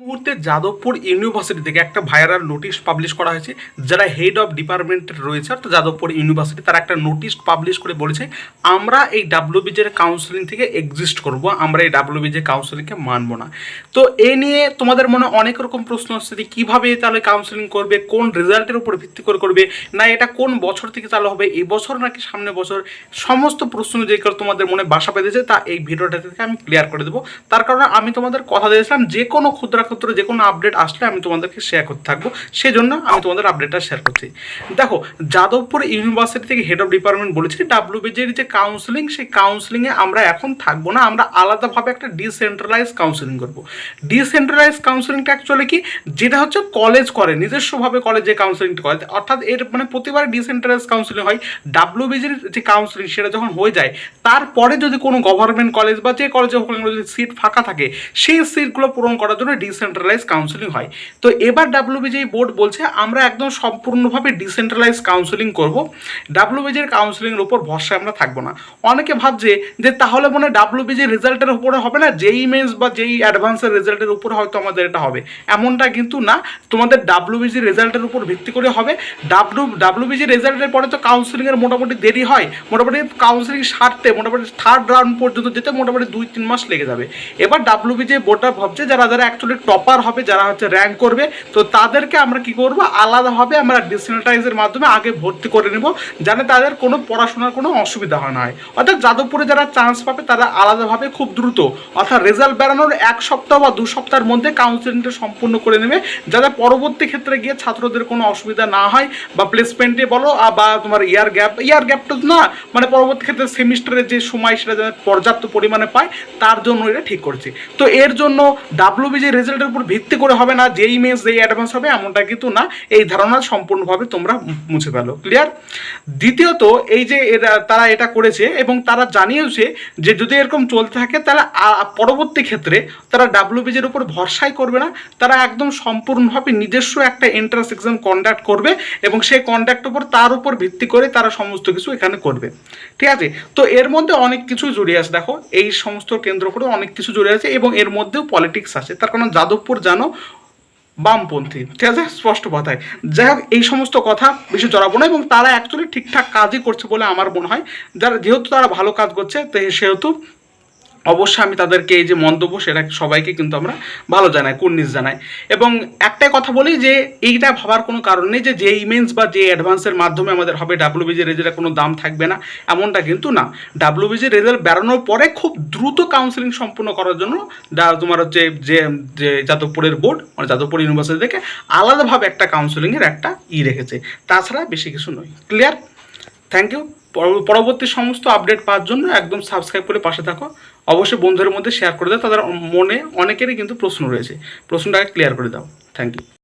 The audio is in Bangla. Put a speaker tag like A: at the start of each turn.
A: মুহূর্তে যাদবপুর ইউনিভার্সিটি থেকে একটা ভাইরাল নোটিশ পাবলিশ করা হয়েছে, যারা হেড অফ ডিপার্টমেন্টের রয়েছে, অর্থাৎ যাদবপুর ইউনিভার্সিটি, তারা একটা নোটিশ পাবলিশ করে বলেছে, আমরা এই ডাব্লিউবিজের কাউন্সিলিং থেকে এক্সিস্ট করব, আমরা এই ডাব্লিউবিজে কাউন্সিলিংকে মানব না। তো এ নিয়ে তোমাদের মনে অনেক রকম প্রশ্ন আসছে যে কীভাবে তাহলে কাউন্সিলিং করবে, কোন রেজাল্টের উপর ভিত্তি করে করবে, না এটা কোন বছর থেকে চালু হবে এই বছর নাকি সামনে বছর, সমস্ত প্রশ্ন যে তোমাদের মনে বাসা বেঁধেছে, তা এই ভিডিওটা থেকে আমি ক্লিয়ার করে দেবো। তার কারণে আমি তোমাদের কথা দিয়েছিলাম, যে কোনো ক্ষুদ্রাক্ষুদ্র যে কোনো আপডেট আসলে আমি তোমাদেরকে শেয়ার করতে থাকব। সেজন্য আমি তোমাদের আপডেটটা শেয়ার করছি। দেখো, যাদবপুর ইউনিভার্সিটি থেকে হেড অফ ডিপার্টমেন্ট বলেছে ডাব্লিউবিজের যে কাউন্সিলিং সেই কাউন্সিলিংয়ে আমরা এখন থাকব না, আমরা আলাদাভাবে একটা ডিসেন্ট্রালাইজ কাউন্সিলিং করব। ডিসেন্ট্রালাইজ কাউন্সিলিংটা অ্যাকচুয়ালি কি? যেটা হচ্ছে কলেজ করে, নিজস্বভাবে কলেজ যে কাউন্সিলিংটা করে। অর্থাৎ এর মানে প্রতিবার ডিসেন্ট্রালাইজ কাউন্সিলিং হয়। ডাব্লিউবিজির যে কাউন্সিলিং সেটা যখন হয়ে যায়, তারপরে যদি কোনো গভর্নমেন্ট কলেজ বা যে কলেজে যদি সিট ফাঁকা থাকে, সেই সিটগুলো পূরণ করার জন্য ডিসেন্ট্রালাইজ কাউন্সিলিং হয়। তো এবার ডাব্লিউবিজি বোর্ড বলছে, আমরা একদম সম্পূর্ণভাবে ডিসেন্ট্রালাইজ কাউন্সিলিং করব। ডাব্লিউবিজির কাউন্সিলিংয়ের উপর ভরসা আমরা থাকব না। অনেকে ভাবছে যে তাহলে মনে হয় ডাব্লিউবিজির রেজাল্টের উপরে হবে না, যেই মেন্স বা যেই অ্যাডভান্সের রেজাল্টের উপরে হয়তো আমাদের এটা হবে। এমনটা কিন্তু না, তোমাদের ডাব্লিউবিজির রেজাল্টের উপর ভিত্তি করে হবে। ডাব্লিউ ডাব্লিউবিজি রেজাল্টের পরে তো কাউন্সিলিংয়ের মোটামুটি দেরি হয়। মোটামুটি কাউন্সিলিং সারতে, মোটামুটি থার্ড রাউন্ড পর্যন্ত যেতে মোটামুটি দুই, তিন মাস লেগে যাবে। এবার ডাব্লিউবিজি বোর্ডটা ভাবছে, যারা যারা অ্যাকচুয়ালি টপার হবে যারা হচ্ছে র্যাঙ্ক করবে। তো তাদেরকে আমরা কি করব? আলাদাভাবে আমরা ডিসেন্টাইজের মাধ্যমে আগে ভর্তি করে নেব যাতে তাদের কোনো পড়াশোনার কোনো অসুবিধা হয় না হয়। অর্থাৎ যাদবপুরে যারা চান্স পাবে, তারা আলাদাভাবে খুব দ্রুত, অর্থাৎ রেজাল্ট বেরানোর এক সপ্তাহ বা দু সপ্তাহের মধ্যে কাউন্সিলিংটা সম্পূর্ণ করে নেবে, যাতে পরবর্তী ক্ষেত্রে গিয়ে ছাত্রদের কোনো অসুবিধা না হয় বা প্লেসমেন্টে বলো বা তোমার ইয়ার গ্যাপ ইয়ার গ্যাপটা না মানে পরবর্তী ক্ষেত্রে সেমিস্টারের যে সময় সেটা যেন পর্যাপ্ত পরিমাণে পায়, তার জন্য এটা ঠিক করছে। তো এর জন্য ডাব্লিউবিজি রেজাল্টের উপর ভিত্তি করে হবে না, যেই মেস যেই অ্যাডভান্স হবে, এমনটা কিন্তু না। এই ধারণা সম্পূর্ণভাবে তোমরা মুছে ফেলো। ক্লিয়ার দ্বিতীয়ত, এই যে তারা এটা করেছে এবং তারা জানিয়েছে যে যদি এরকম চলতে থাকে, তাহলে পরবর্তী ক্ষেত্রে তারা ডাব্লিউবিজির উপর ভরসাই করবে না। তারা একদম সম্পূর্ণভাবে নিজস্ব একটা এন্ট্রান্স এক্সাম কন্ডাক্ট করবে এবং সেই কন্ডাক্ট উপর তার উপর ভিত্তি করে তারা সমস্ত কিছু এখানে করবে। ঠিক আছে? তো এর মধ্যে অনেক কিছু জড়িয়ে আছে। দেখো, এই সমস্ত কেন্দ্র করে অনেক কিছু জড়িয়ে আছে এবং এর মধ্যেও পলিটিক্স আছে। তার কারণ যাদবপুর জানো? বামপন্থী। ঠিক আছে? স্পষ্ট কথায় যাই হোক, এই সমস্ত কথা বেশি জড়াবো না এবং তারা অ্যাকচুয়ালি ঠিকঠাক কাজই করছে বলে আমার মনে হয়। যারা যেহেতু তারা ভালো কাজ করছে সেহেতু অবশ্যই আমি তাদেরকে এই যে মন্তব্য সেটা সবাইকে কিন্তু আমরা ভালো জানাই, কুর্নিশ জানাই। এবং একটাই কথা বলি যে এইটা ভাবার কোনো কারণ নেই যে যে ইমেন্স বা যে অ্যাডভান্সের মাধ্যমে আমাদের হবে ডাব্লিউবিজি রেজাল্টের কোনো দাম থাকবে না, এমনটা কিন্তু না। ডাব্লিউবিজি রেজাল্ট বেরোনোর পরে খুব দ্রুত কাউন্সিলিং সম্পূর্ণ করার জন্য তোমার হচ্ছে যে যে যাদবপুরের বোর্ড মানে যাদবপুর ইউনিভার্সিটি থেকে আলাদাভাবে একটা কাউন্সিলিংয়ের একটা ই রেখেছে। তাছাড়া বেশি কিছু নয়। ক্লিয়ার থ্যাংক ইউ পরবর্তী সমস্ত আপডেট পাওয়ার জন্য একদম সাবস্ক্রাইব করে পাশে থাকো। অবশ্যই বন্ধুদের মধ্যে শেয়ার করে দাও, তাদের মনে অনেকেরই কিন্তু প্রশ্ন রয়েছে। প্রশ্নটাকে ক্লিয়ার করে দাও। Thank you